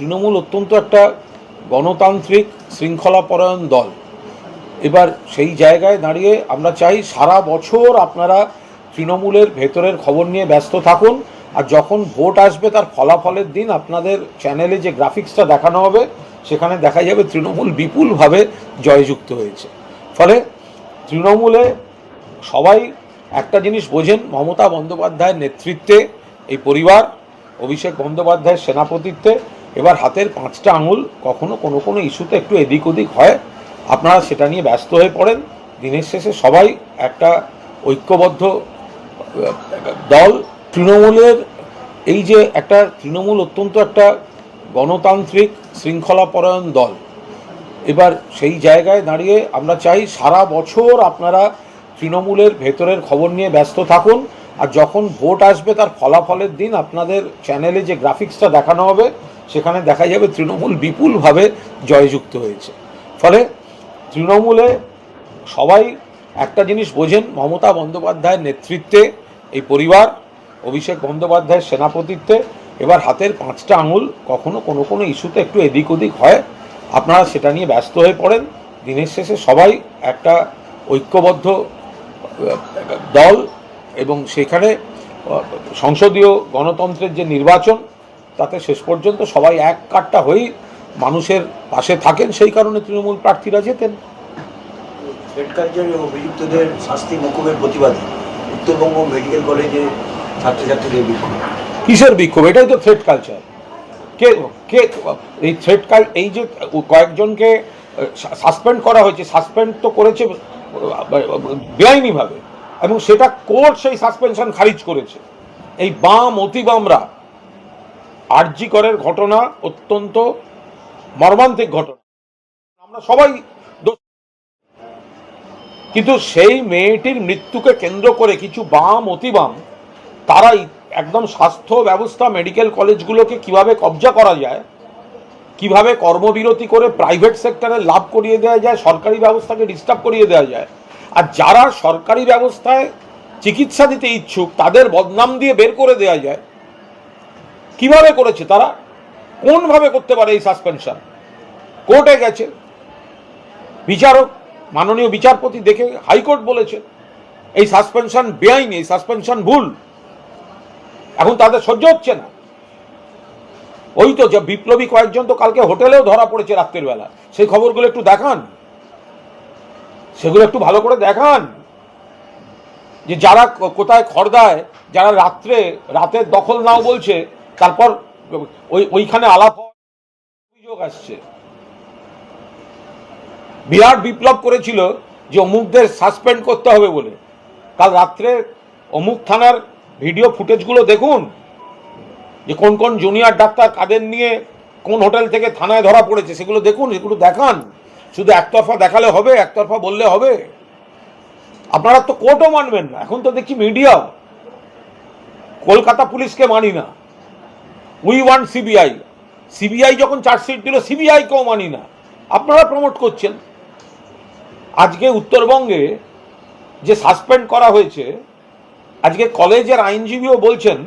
তৃণমূল অত্যন্ত একটা গণতান্ত্রিক শৃঙ্খলাপরায়ণ দল। এবার সেই জায়গায় দাঁড়িয়ে আমরা চাই সারা বছর আপনারা তৃণমূলের ভেতরের খবর নিয়ে ব্যস্ত থাকুন আর যখন ভোট আসবে তার ফলাফলের দিন আপনাদের চ্যানেলে যে গ্রাফিক্সটা দেখানো হবে, সেখানে দেখা যাবে তৃণমূল বিপুলভাবে জয়যুক্ত হয়েছে। ফলে তৃণমূলে সবাই একটা জিনিস বোঝেন, মমতা বন্দ্যোপাধ্যায়ের নেতৃত্বে এই পরিবার, অভিষেক বন্দ্যোপাধ্যায়ের সেনাপতিত্বে এবার হাতের পাঁচটা আঙুল কখনো কোনো কোনো ইস্যুতে একটু এদিক ওদিক হয়। আপনারা সেটা নিয়ে ব্যস্ত হয়ে পড়েন। দিনের শেষে সবাই একটা ঐক্যবদ্ধ দল। তৃণমূলের এই যে একটা, তৃণমূল অত্যন্ত একটা গণতান্ত্রিক শৃঙ্খলাপরায়ণ দল। এবার সেই জায়গায় দাঁড়িয়ে আমরা চাই সারা বছর আপনারা তৃণমূলের ভেতরের খবর নিয়ে ব্যস্ত থাকুন। আর যখন ভোট আসবে তার ফলাফলের দিন আপনাদের চ্যানেলে যে গ্রাফিক্সটা দেখানো হবে সেখানে দেখা যাবে তৃণমূল বিপুলভাবে জয়যুক্ত হয়েছে। ফলে তৃণমূলে সবাই একটা জিনিস বোঝেন, মমতা বন্দ্যোপাধ্যায়ের নেতৃত্বে এই পরিবার, অভিষেক বন্দ্যোপাধ্যায়ের সেনাপতিত্বে এবার হাতের পাঁচটা আঙুল কখনো কোনো কোনো ইস্যুতে একটু এদিক ওদিক হয়। আপনারা সেটা নিয়ে ব্যস্ত হয়ে পড়েন। দিনের শেষে সবাই একটা ঐক্যবদ্ধ দল এবং সেখানে সংসদীয় গণতন্ত্রের যে নির্বাচন তাতে শেষ পর্যন্ত সবাই এক কাটটা হয়েই মানুষের পাশে থাকেন। সেই কারণে তৃণমূল প্রার্থীরা কালচারে অভিযুক্তদের শাস্তি মকুবের প্রতিবাদে উত্তরবঙ্গ মেডিকেল কলেজে ছাত্রছাত্রীদের বিক্ষোভ। কিসের বিক্ষোভ? এটাই তো থ্রেড কালচার কে কে এই থ্রেড কাল এই যে কয়েকজনকে সাসপেন্ড করা হয়েছে সাসপেন্ড তো করেছে বেআইনিভাবে। এবং সেটা কোর্ট সেই সাসপেনশন খারিজ করেছে। এই বাম অতি বামরা আরজি করের ঘটনা অত্যন্ত মর্মান্তিক ঘটনা। আমরা সবাই কিন্তু সেই মেয়েটির মৃত্যুকে কেন্দ্র করে কিছু বাম অতি বাম তারাই একদম স্বাস্থ্য ব্যবস্থা, মেডিকেল কলেজগুলোকে কীভাবে কবজা করা যায়, কীভাবে কর্মবিরতি করে প্রাইভেট সেক্টরে লাভ করিয়ে দেওয়া যায়, সরকারি ব্যবস্থাকে ডিস্টার্ব করিয়ে দেওয়া যায়, আর যারা সরকারি ব্যবস্থায় চিকিৎসা দিতে ইচ্ছুক, তাদের বদনাম দিয়ে বের করে দেওয়া যায় কীভাবে করেছে তারা? কোনভাবে করতে পারে এই সাসপেনশন কোর্টে গেছে। বিচারক, মাননীয় বিচারপতি দেখে হাইকোর্ট বলেছে, এই সাসপেনশন বেআইনি, এই সাসপেনশন ভুল। এখন তাদের সহ্য হচ্ছে না। ওই তো যে বিপ্লবী কয়েকজন তো কালকে হোটেলেও ধরা পড়েছে রাত্রের বেলা। সেই খবরগুলো একটু দেখান। সেগুলো একটু ভালো করে দেখান। যে যারা কোথায় খড়দায়, যারা রাত্রে, রাতের দখল নাও বলছে তারপর ওই ওইখানে আলাপ অভিযোগ আসছে। বিরাট বিপ্লব করেছিল যে অমুকদের সাসপেন্ড করতে হবে বলে। কাল রাত্রে অমুক থানার ভিডিও ফুটেজগুলো দেখুন, যে কোন কোন জুনিয়র ডাক্তার কাদের নিয়ে কোন হোটেল থেকে থানায় ধরা পড়েছে, সেগুলো দেখুন, সেগুলো দেখান। শুধু একতরফা দেখালে হবে, একতরফা বললে হবে। আপনারা তো কোর্টও মানবেন না। এখন তো দেখছি মিডিয়া কলকাতা পুলিশকে মানি না। উই ওয়ান্ট সিবিআই সিবিআই যখন চার্জশিট দিল সিবিআইকেও মানি না। আপনারা প্রমোট করছেন। আজকে উত্তরবঙ্গে যে সাসপেন্ড করা হয়েছে, আজকে কলেজের আইনজীবীও বলছেন,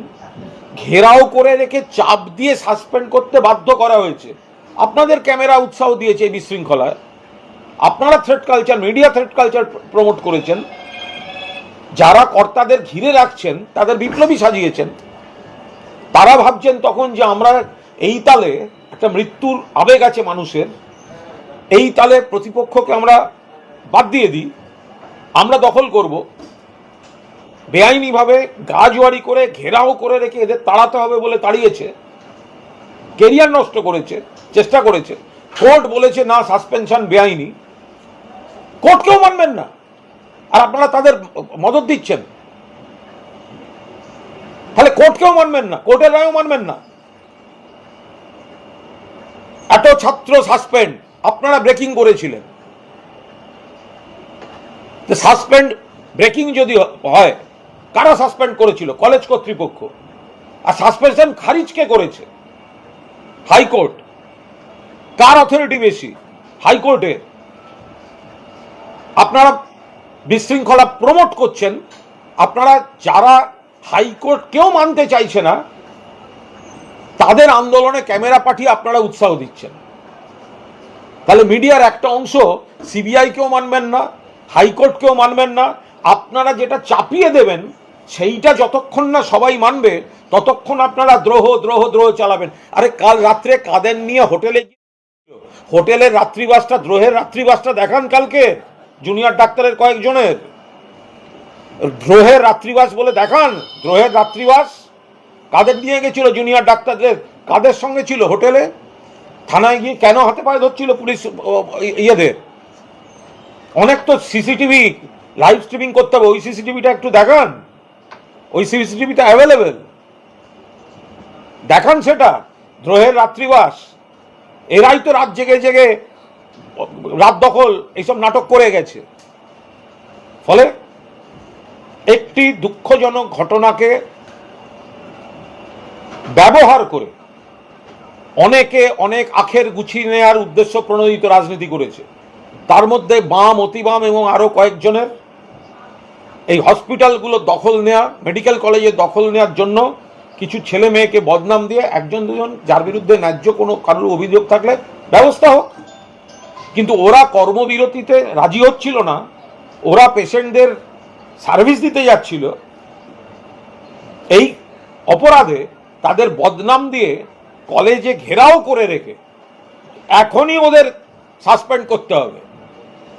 ঘেরাও করে রেখে চাপ দিয়ে সাসপেন্ড করতে বাধ্য করা হয়েছে। আপনাদের ক্যামেরা উৎসাহ দিয়েছে এই বিশৃঙ্খলায়। আপনারা threat culture media threat culture promote করেছেন। যারা কর্তাদের ঘিরে রাখছেন, তাদের বিপ্লবী সাজিয়েছেন। তারা ভাবছেন তখন যে আমরা এই তালে একটা মৃত্যুর আবেগ আছে মানুষের, এই তালে প্রতিপক্ষকে আমরা বাদ দিয়ে দিই, আমরা দখল করব। বেআইনিভাবে গাজওয়ারি করে, ঘেরাও করে রেখে এদের তাড়াতে হবে বলে তাড়িয়েছে। কেরিয়ার নষ্ট করেছে, চেষ্টা করেছে। কোর্ট বলেছে, না, সাসপেনশন বেআইনি। কোর্টকেও মানবেন না। আর আপনারা তাদের মদত দিচ্ছেন। তাহলে কোর্টকেও মানবেন না, কোর্টের রায়ও মানবেন না। এত ছাত্র সাসপেন্ড আপনারা ব্রেকিং করেছিলেন। সাসপেন্ড ব্রেকিং যদি হয়, কারা সাসপেন্ড করেছিল? কলেজ কর্তৃপক্ষ। আর সাসপেনশন খারিজ কে করেছে? হাইকোর্ট। কার অথরিটি বেশি? হাইকোর্টের আপনারা বিশৃঙ্খলা প্রমোট করছেন, আপনারা যারা হাইকোর্ট কেউ মানতে চাইছে না। তাদের আন্দোলনে ক্যামেরা পাঠিয়ে আপনারা উৎসাহ দিচ্ছেন। তাহলে মিডিয়ার একটা অংশ সিবিআইকেও মানবেন না হাইকোর্টকেও মানবেন না। আপনারা যেটা চাপিয়ে দেবেন, সেইটা যতক্ষণ না সবাই মানবে, ততক্ষণ আপনারা দ্রোহ দ্রোহ দ্রোহ চালাবেন। আরে কাল রাত্রে কাদের নিয়ে হোটেলে হোটেলের রাত্রিবাসটা, দ্রোহের রাত্রিবাসটা দেখান কালকে, জুনিয়র ডাক্তারের কয়েকজনের। দ্রোহের রাত্রিবাস বলে দেখান। দ্রোহের রাত্রিবাস কাদের নিয়ে গেছিল? জুনিয়র ডাক্তারদের কাদের সঙ্গে ছিল হোটেলে? থানায় গিয়ে কেন হাতে পায়ে ধরছিল পুলিশ ইয়েদের? অনেক তো সিসিটিভি লাইভ স্ট্রিমিং করতে হবে। ওই সিসিটিভিটা একটু দেখান। ওই সিসিটিভিটা অ্যাভেলেবেল দেখান সেটা। দ্রোহের রাত্রিবাস। এরাই তো রাত জেগে জেগে, রাত দখল, এইসব নাটক করে গেছে। ফলে একটি দুঃখজনক ঘটনাকে ব্যবহার করে অনেকে অনেক আখের গুছিয়ে নেওয়ার উদ্দেশ্য প্রণোদিত রাজনীতি করেছে। তার মধ্যে বাম, অতিবাম এবং আরও কয়েকজনের এই হসপিটালগুলো দখল নেওয়া মেডিকেল কলেজে দখল নেওয়ার জন্য কিছু ছেলে মেয়েকে বদনাম দিয়ে একজন, দুজন, যার বিরুদ্ধে ন্যায্য কোনো কারোর অভিযোগ থাকলে ব্যবস্থা হোক। কিন্তু ওরা কর্মবিরতিতে রাজি হচ্ছিল না। ওরা পেশেন্টদের সার্ভিস দিতে যাচ্ছিল। এই অপরাধে তাদের বদনাম দিয়ে কলেজে ঘেরাও করে রেখে এখনই ওদের সাসপেন্ড করতে হবে।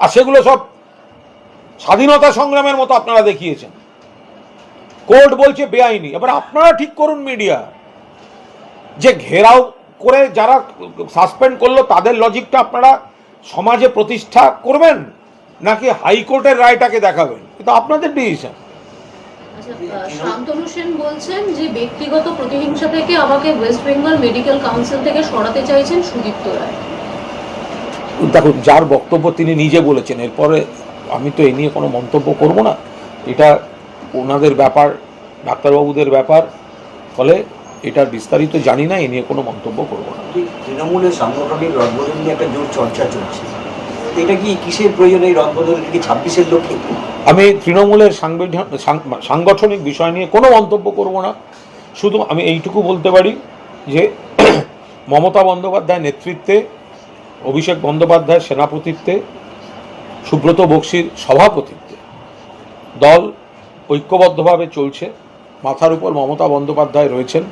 আর সেগুলো সব স্বাধীনতা সংগ্রামের মতো আপনারা দেখিয়েছেন। কোর্ট বলছে বেআইনি। এবার আপনারা ঠিক করুন মিডিয়া, যে ঘেরাও করে যারা সাসপেন্ড করল, তাদের লজিকটা আপনারা সমাজে প্রতিষ্ঠা করবেন? নাকি হাইকোর্টের রায়টাকে দেখাবেন? এটা আপনাদের ডিসিশন আচ্ছা শান্তনু সেন বলছেন যে ব্যক্তিগত প্রতিহিংসা থেকে আমাকে ওয়েস্ট বেঙ্গল মেডিকেল কাউন্সিল থেকে সরাতে চাইছেন সুদীপ্ত রায়। দেখুন যার বক্তব্য তিনি নিজে বলেছেন এরপরে আমি তো এই নিয়ে কোনো মন্তব্য করব না। এটা ওনাদের ব্যাপার ডাক্তারবাবুদের ব্যাপার ফলে এটা বিস্তারিত জানি না এ নিয়ে কোনো মন্তব্য করব না। তৃণমূলের সাংগঠনিক রদবদল নিয়ে একটা জোর চর্চা চলছে। এটা কি কিসের প্রয়োজন? এই রদবদল কি ছাব্বিশের লক্ষ্যে? আমি তৃণমূলের সাংগঠনিক বিষয় নিয়ে কোনো মন্তব্য করব না। শুধু আমি এইটুকু বলতে পারি যে মমতা বন্দ্যোপাধ্যায় নেতৃত্বে, অভিষেক বন্দ্যোপাধ্যায়ের সেনাপতিত্বে, সুব্রত বক্সির সভাপতিত্বে দল ঐক্যবদ্ধভাবে চলছে। মাথার উপর মমতা বন্দ্যোপাধ্যায় রয়েছেন।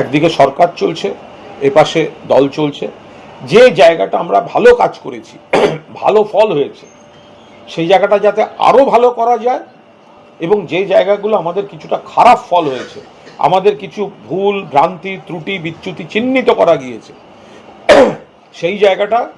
একদিকে সরকার চলছে, এপাশে দল চলছে। যে জায়গাটা আমরা ভালো কাজ করেছি, ভালো ফল হয়েছে, সেই জায়গাটা যাতে আরও ভালো করা যায় এবং যে জায়গাগুলো আমাদের কিছুটা খারাপ ফল হয়েছে, আমাদের কিছু ভুল, ভ্রান্তি, ত্রুটি, বিচ্যুতি চিহ্নিত করা গিয়েছে, সেই জায়গাটা